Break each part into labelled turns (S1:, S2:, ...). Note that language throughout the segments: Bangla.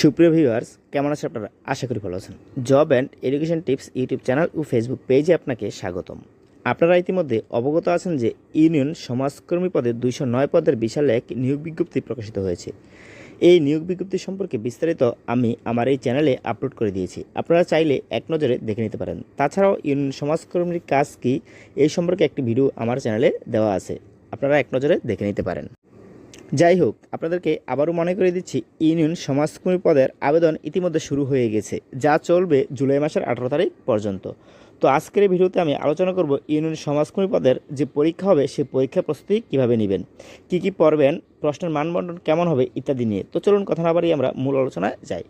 S1: সুপ্রিয় ভিউয়ার্স, কেমন আছেন আপনারা? আশা করি ভালো আছেন। Job and education tips YouTube channel O Facebook পেজে আপনাকে স্বাগতম। আপনারা ইতিমধ্যে অবগত আছেন যে ইউনিয়ন সমাজকর্মী পদে দুইশো নয় পদের বিশাল এক নিয়োগ বিজ্ঞপ্তি প্রকাশিত হয়েছে। এই নিয়োগ বিজ্ঞপ্তি সম্পর্কে বিস্তারিত আমি আমার এই চ্যানেলে আপলোড করে দিয়েছি। আপনারা চাইলে এক নজরে দেখে নিতে পারেন। তাছাড়াও ইউনিয়ন সমাজকর্মীর কাজ কি এই সম্পর্কে একটি ভিডিও আমার চ্যানেলে দেওয়া আছে। আপনারা এক নজরে দেখে নিতে পারেন। যাই হোক আপনাদেরকে আবারও মনে করে দিচ্ছি, ইউনিয়ন সমাজকর্মী পদের আবেদন ইতিমধ্যে শুরু হয়ে গেছে, যা চলবে জুলাই মাসের আঠারো তারিখ পর্যন্ত। তো আজকের ভিডিওতে আমি আলোচনা করব ইউনিয়ন সমাজকর্মী পদের যে পরীক্ষা হবে সে পরীক্ষা প্রস্তুতি কীভাবে নেবেন, কি কি পড়বেন, প্রশ্নের মানবন্ধন কেমন হবে, ইত্যাদি নিয়ে। তো চলুন কথা না বাড়িয়ে আমরা মূল আলোচনায় যাই।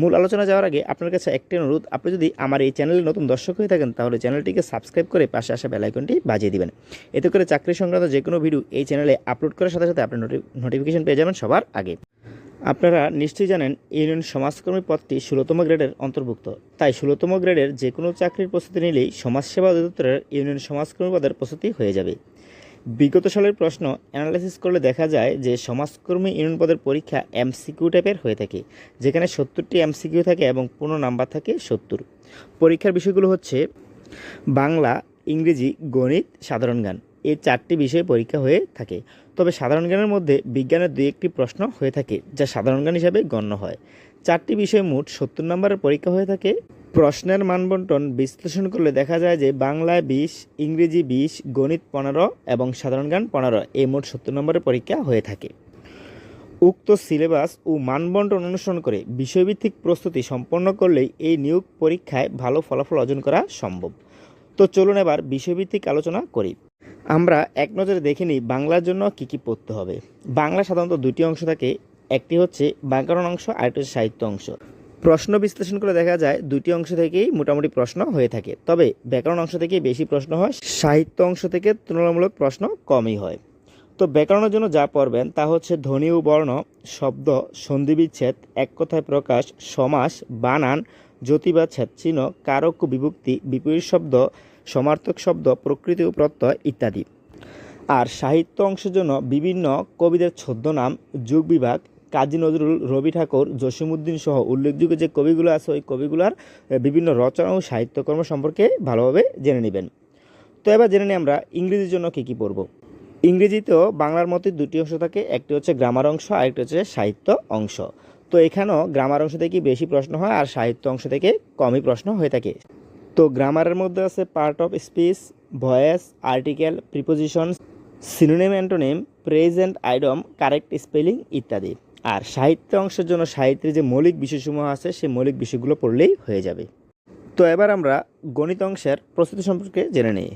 S1: মূল আলোচনা যাওয়ার আগে আপনার কাছে একটি অনুরোধ। আপনি যদি আমার এই চ্যানেলে নতুন দর্শক হয়ে থাকেন, তাহলে চ্যানেলটিকে সাবস্ক্রাইব করে পাশে আসা বেলাইকনটি বাজিয়ে দিবেন। এতে করে চাকরি সংক্রান্ত যে কোনো ভিডিও এই চ্যানেলে আপলোড করার সাথে সাথে আপনি নোটিফিকেশন পেয়ে যাবেন সবার আগে। আপনারা নিশ্চয়ই জানেন, ইউনিয়ন সমাজকর্মী পদটি ষোলোতম গ্রেডের অন্তর্ভুক্ত। তাই ষোলোতম গ্রেডের যে কোনো চাকরির প্রস্তুতি নিলেই সমাজসেবা অধিদপ্তরের ইউনিয়ন সমাজকর্মী পদের প্রস্তুতি হয়ে যাবে। বিগত সালের প্রশ্ন অ্যানালাইসিস করলে দেখা যায় যে সমাজকর্মী ইউনিয়ন পদের পরীক্ষা এমসিকিউ টাইপের হয়ে থাকে, যেখানে সত্তরটি এমসিকিউ থাকে এবং পূর্ণ নাম্বার থাকে সত্তর। পরীক্ষার বিষয়গুলো হচ্ছে বাংলা, ইংরেজি, গণিত, সাধারণ জ্ঞান। এই চারটি বিষয়ে পরীক্ষা হয়ে থাকে। তবে সাধারণ জ্ঞানের মধ্যে বিজ্ঞানের দুই একটি প্রশ্ন হয়ে থাকে, যা সাধারণ জ্ঞান হিসাবে গণ্য হয়। চারটি বিষয়ে মোট সত্তর নম্বরের পরীক্ষা হয়ে থাকে প্রশ্নের মানবন্টন বিশ্লেষণ করলে দেখা যায় যে বাংলায় বিশ, ইংরেজি বিশ, গণিত পনেরো এবং সাধারণ জ্ঞান পনেরো। এই মোট সত্তর নম্বরের পরীক্ষা হয়ে থাকে। উক্ত সিলেবাস ও মানবন্টন অনুসরণ করে বিষয়ভিত্তিক প্রস্তুতি সম্পন্ন করলেই এই নিয়োগ পরীক্ষায় ভালো ফলাফল অর্জন করা সম্ভব। তো চলুন এবার বিষয়ভিত্তিক আলোচনা করি। আমরা এক নজরে দেখে নিই বাংলার জন্য কী কী পড়তে হবে। বাংলা সাধারণত দুটি অংশ থাকে। একটি হচ্ছে ব্যাকরণ অংশ, আরেকটি হচ্ছে সাহিত্য অংশ। প্রশ্ন বিশ্লেষণ করে দেখা যায় দুটি অংশ থেকেই মোটামুটি প্রশ্ন হয়ে থাকে। তবে ব্যাকরণ অংশ থেকেই বেশি প্রশ্ন হয়, সাহিত্য অংশ থেকে তুলনামূলক প্রশ্ন কমই হয়। তো ব্যাকরণের জন্য যা পড়বেন তা হচ্ছে ধ্বনি ও বর্ণ, শব্দ, সন্ধিবিচ্ছেদ, এক কথায় প্রকাশ, সমাস, বানান জ্যোতিবাচ্ছেদ চিহ্ন কারক ও বিভক্তি, বিপরীত শব্দ, সমার্থক শব্দ, প্রকৃতি ও প্রত্যয় ইত্যাদি। আর সাহিত্য অংশের জন্য বিভিন্ন কবিদের ছদ্মনাম, যুগ বিভাগ কাজী নজরুল রবি ঠাকুর জসিমুদ্দিন সহ উল্লেখযোগ্য যে কবিগুলো আছে, ওই কবিগুলোর বিভিন্ন রচনা ও সাহিত্যকর্ম সম্পর্কে ভালোভাবে জেনে নেবেন। তো এবার জেনে নিই আমরা ইংরেজির জন্য কী কী পড়ব। ইংরেজিতেও বাংলার মতোই দুটি অংশ থাকে, একটি হচ্ছে গ্রামার অংশ, আর একটি হচ্ছে সাহিত্য অংশ। তো এখানেও গ্রামার অংশ থেকে বেশি প্রশ্ন হয়, আর সাহিত্য অংশ থেকে কমই প্রশ্ন হয়ে থাকে। তো গ্রামারের মধ্যে আছে part of speech voice article preposition synonym antonym present idiom correct spelling ইত্যাদি। আর সাহিত্য অংশের জন্য সাহিত্যের যে মৌলিক বিষয়সমূহ আছে, সেই মৌলিক বিষয়গুলো পড়লেই হয়ে যাবে। তো এবার আমরা গণিত অংশের প্রস্তুতি সম্পর্কে জেনে নিই।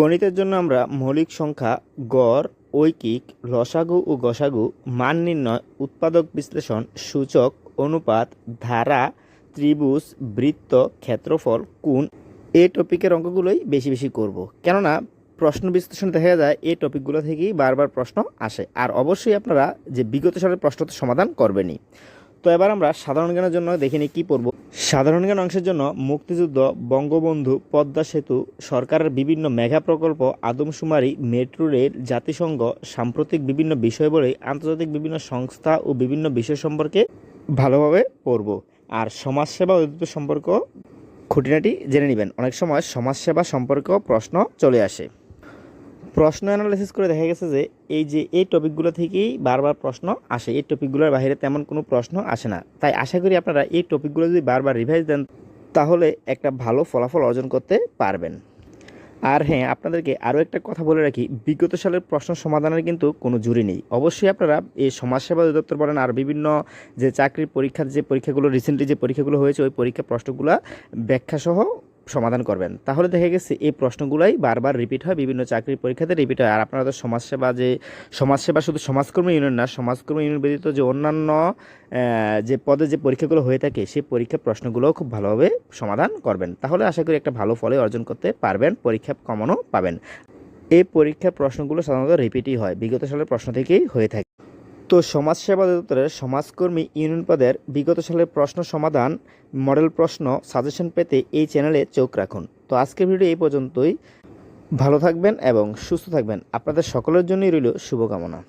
S1: গণিতের জন্য আমরা মৌলিক সংখ্যা, গড়, ঐকিক, লসাগু ও গসাগু, মান নির্ণয়, উৎপাদক বিশ্লেষণ, সূচক, অনুপাত, ধারা, ত্রিভুজ, বৃত্ত, ক্ষেত্রফল, কোণ এই টপিকের অঙ্কগুলোই বেশি বেশি করব। কেননা প্রশ্ন বিশ্লেষণ দেখা যায়, এই টপিকগুলো থেকেই বারবার প্রশ্ন আসে। আর অবশ্যই আপনারা যে বিগত সালের প্রশ্ন তো সমাধান করবেনই। তো এবার আমরা সাধারণ জ্ঞানের জন্য দেখে নিই কী পড়ব। সাধারণ জ্ঞান অংশের জন্য মুক্তিযুদ্ধ, বঙ্গবন্ধু, পদ্মা সেতু, সরকারের বিভিন্ন মেঘা প্রকল্প, আদমশুমারি, মেট্রো রেল, জাতিসংঘ, সাম্প্রতিক বিভিন্ন বিষয়বলী আন্তর্জাতিক বিভিন্ন সংস্থা ও বিভিন্ন বিষয় সম্পর্কে ভালোভাবে পড়ব। আর সমাজসেবা অধিদপ্তর সম্পর্ক খুঁটিনাটি জেনে নেবেন। অনেক সময় সমাজসেবা সম্পর্কেও প্রশ্ন চলে আসে। প্রশ্ন অ্যানালাইসিস করে দেখা গেছে যে এই যে এই টপিকগুলো থেকেই বারবার প্রশ্ন আসে। এই টপিকগুলোর বাইরে তেমন কোনো প্রশ্ন আসে না। তাই আশা করি আপনারা এই টপিকগুলো যদি বারবার রিভাইজ দেন, তাহলে একটা ভালো ফলাফল অর্জন করতে পারবেন। আর হ্যাঁ আপনাদেরকে আরও একটা কথা বলে রাখি, বিগত সালের প্রশ্ন সমাধানের কিন্তু কোনো জুরি নেই। অবশ্যই আপনারা এই সমাজসেবা অধিদপ্তর বলেন আর বিভিন্ন যে চাকরির পরীক্ষার যে পরীক্ষাগুলো রিসেন্টলি যে পরীক্ষাগুলো হয়েছে, ওই পরীক্ষা প্রশ্নগুলো ব্যাখ্যাসহ সমাধান করবেন। তাহলে দেখা গেছে এই প্রশ্নগুলাই বারবার রিপিট হয়, বিভিন্ন চাকরির পরীক্ষাতে রিপিট হয়। আর আপনারা তো সমাজসেবা যে, সমাজসেবা শুধু সমাজকর্মী ইউনিয়ন না, সমাজকর্মী ইউনিয়ন ব্যতীত যে অন্যান্য যে পদে যে পরীক্ষাগুলো হয়ে থাকে, সেই পরীক্ষা প্রশ্নগুলোও খুব ভালোভাবে সমাধান করবেন। তাহলে আশা করি একটা ভালো ফলে অর্জন করতে পারবেন, পরীক্ষা কমনও পাবেন। এই পরীক্ষার প্রশ্নগুলো সাধারণত রিপিটই হয়, বিগত সালের প্রশ্ন থেকেই হয়ে থাকে। তো সমাজসেবা অধিদপ্তরের সমাজকর্মী ইউনিয়ন পদের বিগত সালের প্রশ্ন সমাধান মডেল প্রশ্ন সাজেশন পেতে এই চ্যানেলে চোখ রাখুন। তো আজকের ভিডিও এই পর্যন্তই। ভালো থাকবেন এবং সুস্থ থাকবেন। আপনাদের সকলের জন্যই রইল শুভকামনা।